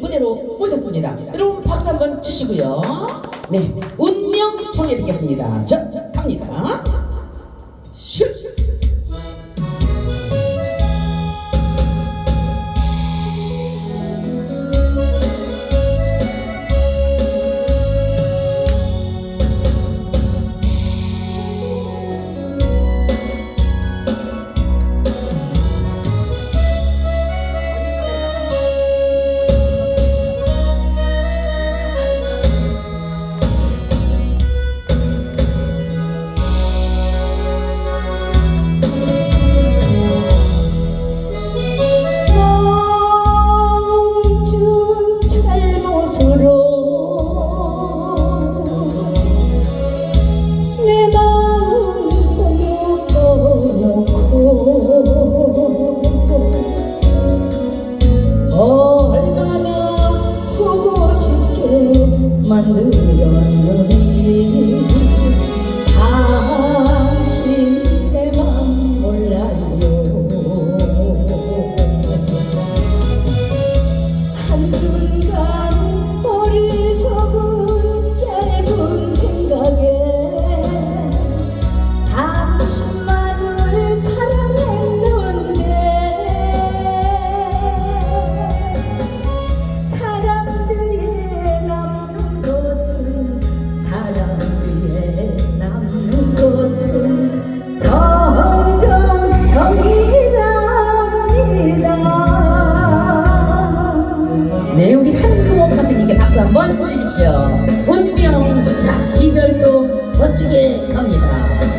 무대로 모셨습니다. 여러분 박수 한번 주시고요. 네, 운명 청해 듣겠습니다. 자, 자, 갑니다. 우리 한금호 가수님께 박수 한번 주십시오. 운명, 자, 2절도 멋지게 갑니다.